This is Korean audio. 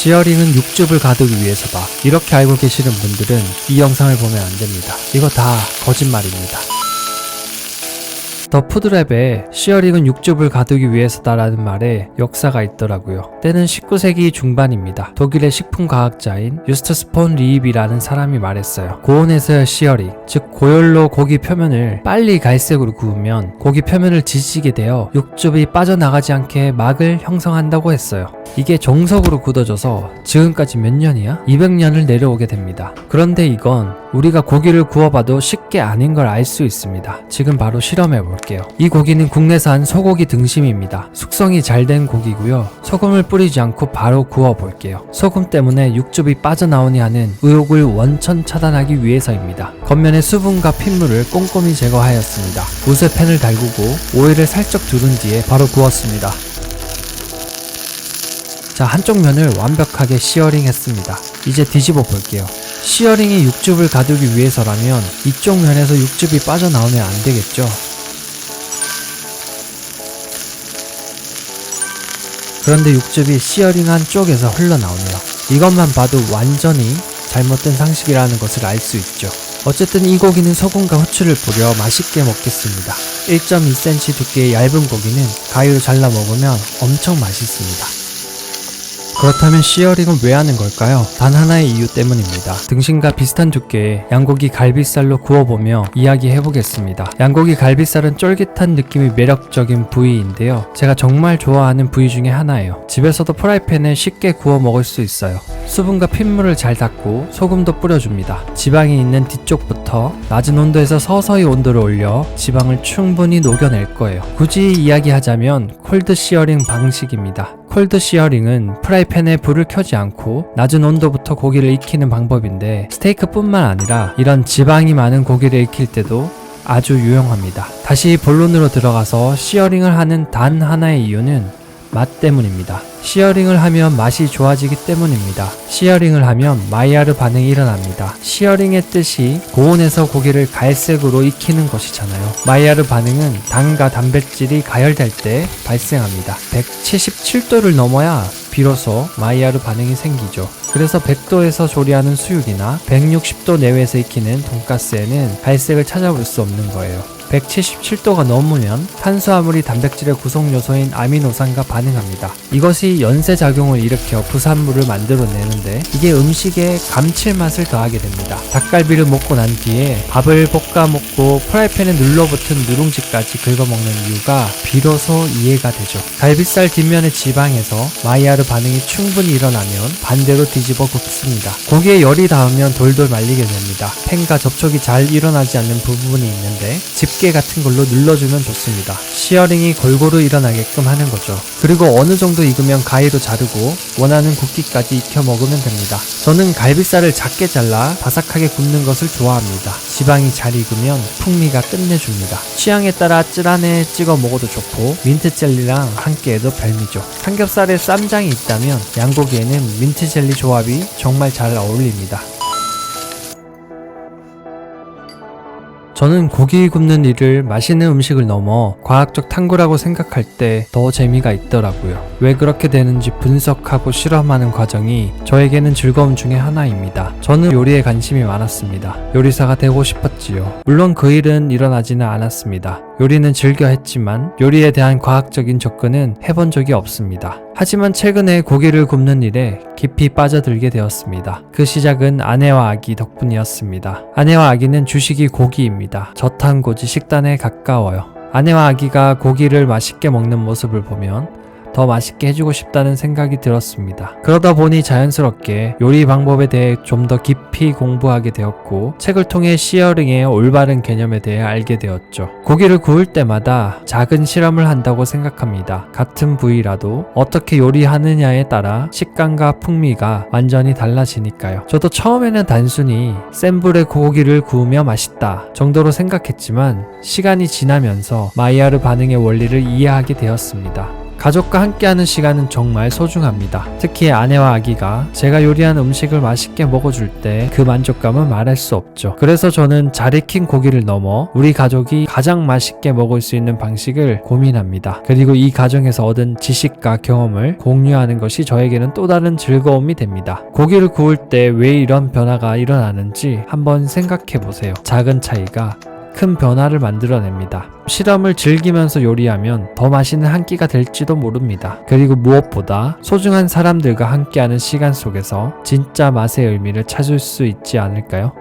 시어링은 육즙을 가두기 위해서다. 이렇게 알고 계시는 분들은 이 영상을 보면 안 됩니다. 이거 다 거짓말입니다. 더 푸드랩에 시어링은 육즙을 가두기 위해서다라는 말에 역사가 있더라고요. 때는 19세기 중반입니다. 독일의 식품 과학자인 유스트스 폰 리입이라는 사람이 말했어요. 고온에서의 시어링, 즉 고열로 고기 표면을 빨리 갈색으로 구우면 고기 표면을 지지게 되어 육즙이 빠져나가지 않게 막을 형성한다고 했어요. 이게 정석으로 굳어져서 지금까지 몇 년이야? 200년을 내려오게 됩니다. 그런데 이건 우리가 고기를 구워봐도 쉽게 아닌 걸 알 수 있습니다. 지금 바로 실험해 볼게요. 이 고기는 국내산 소고기 등심입니다. 숙성이 잘 된 고기고요. 소금을 뿌리지 않고 바로 구워 볼게요. 소금 때문에 육즙이 빠져나오니 하는 의혹을 원천 차단하기 위해서입니다. 겉면의 수분과 핏물을 꼼꼼히 제거하였습니다. 우세 팬을 달구고 오일을 살짝 두른 뒤에 바로 구웠습니다. 자, 한쪽 면을 완벽하게 시어링 했습니다. 이제 뒤집어 볼게요. 시어링이 육즙을 가두기 위해서라면 이쪽 면에서 육즙이 빠져나오면 안 되겠죠? 그런데 육즙이 시어링한 쪽에서 흘러나오네요. 이것만 봐도 완전히 잘못된 상식이라는 것을 알 수 있죠. 어쨌든 이 고기는 소금과 후추를 뿌려 맛있게 먹겠습니다. 1.2cm 두께의 얇은 고기는 가위로 잘라 먹으면 엄청 맛있습니다. 그렇다면 시어링은 왜 하는 걸까요? 단 하나의 이유 때문입니다. 등심과 비슷한 두께의 양고기 갈비살로 구워보며 이야기해보겠습니다. 양고기 갈비살은 쫄깃한 느낌이 매력적인 부위인데요. 제가 정말 좋아하는 부위 중에 하나예요. 집에서도 프라이팬에 쉽게 구워 먹을 수 있어요. 수분과 핏물을 잘 닦고 소금도 뿌려줍니다. 지방이 있는 뒤쪽부터 낮은 온도에서 서서히 온도를 올려 지방을 충분히 녹여낼 거예요. 굳이 이야기하자면 콜드 시어링 방식입니다. 콜드 시어링은 프라이팬에 불을 켜지 않고 낮은 온도부터 고기를 익히는 방법인데 스테이크뿐만 아니라 이런 지방이 많은 고기를 익힐 때도 아주 유용합니다. 다시 본론으로 들어가서 시어링을 하는 단 하나의 이유는 맛 때문입니다. 시어링을 하면 맛이 좋아지기 때문입니다. 시어링을 하면 마이야르 반응이 일어납니다. 시어링의 뜻이 고온에서 고기를 갈색으로 익히는 것이잖아요. 마이야르 반응은 당과 단백질이 가열될 때 발생합니다. 177도를 넘어야 비로소 마이야르 반응이 생기죠. 그래서 100도에서 조리하는 수육이나 160도 내외에서 익히는 돈가스에는 갈색을 찾아볼 수 없는 거예요. 177도가 넘으면 탄수화물이 단백질의 구성 요소인 아미노산과 반응합니다. 이것이 연쇄 작용을 일으켜 부산물을 만들어내는데 이게 음식에 감칠맛을 더하게 됩니다. 닭갈비를 먹고 난 뒤에 밥을 볶아 먹고 프라이팬에 눌러붙은 누룽지까지 긁어먹는 이유가 비로소 이해가 되죠. 갈비살 뒷면의 지방에서 마이야르 반응이 충분히 일어나면 반대로 뒤집어 굽습니다. 고기에 열이 닿으면 돌돌 말리게 됩니다. 팬과 접촉이 잘 일어나지 않는 부분이 있는데 집게 같은 걸로 눌러주면 좋습니다. 시어링이 골고루 일어나게끔 하는 거죠. 그리고 어느 정도 익으면 가위로 자르고 원하는 굵기까지 익혀 먹으면 됩니다. 저는 갈비살을 작게 잘라 바삭하게 굽는 것을 좋아합니다. 지방이 잘 익으면 풍미가 끝내줍니다. 취향에 따라 쯔란에 찍어 먹어도 좋고 민트 젤리랑 함께 해도 별미죠. 삼겹살에 쌈장이 있다면 양고기에는 민트 젤리 조합이 정말 잘 어울립니다. 저는 고기 굽는 일을 맛있는 음식을 넘어 과학적 탐구라고 생각할 때 더 재미가 있더라고요. 왜 그렇게 되는지 분석하고 실험하는 과정이 저에게는 즐거움 중에 하나입니다. 저는 요리에 관심이 많았습니다. 요리사가 되고 싶었지요. 물론 그 일은 일어나지는 않았습니다. 요리는 즐겨 했지만 요리에 대한 과학적인 접근은 해본 적이 없습니다. 하지만 최근에 고기를 굽는 일에 깊이 빠져들게 되었습니다. 그 시작은 아내와 아기 덕분이었습니다. 아내와 아기는 주식이 고기입니다. 저탄고지 식단에 가까워요. 아내와 아기가 고기를 맛있게 먹는 모습을 보면 더 맛있게 해주고 싶다는 생각이 들었습니다. 그러다 보니 자연스럽게 요리 방법에 대해 좀 더 깊이 공부하게 되었고 책을 통해 시어링의 올바른 개념에 대해 알게 되었죠. 고기를 구울 때마다 작은 실험을 한다고 생각합니다. 같은 부위라도 어떻게 요리하느냐에 따라 식감과 풍미가 완전히 달라지니까요. 저도 처음에는 단순히 센 불에 고기를 구우며 맛있다 정도로 생각했지만 시간이 지나면서 마이야르 반응의 원리를 이해하게 되었습니다. 가족과 함께하는 시간은 정말 소중합니다. 특히 아내와 아기가 제가 요리한 음식을 맛있게 먹어줄 때 그 만족감은 말할 수 없죠. 그래서 저는 잘 익힌 고기를 넘어 우리 가족이 가장 맛있게 먹을 수 있는 방식을 고민합니다. 그리고 이 과정에서 얻은 지식과 경험을 공유하는 것이 저에게는 또 다른 즐거움이 됩니다. 고기를 구울 때 왜 이런 변화가 일어나는지 한번 생각해 보세요. 작은 차이가 큰 변화를 만들어냅니다. 실험을 즐기면서 요리하면 더 맛있는 한 끼가 될지도 모릅니다. 그리고 무엇보다 소중한 사람들과 함께하는 시간 속에서 진짜 맛의 의미를 찾을 수 있지 않을까요?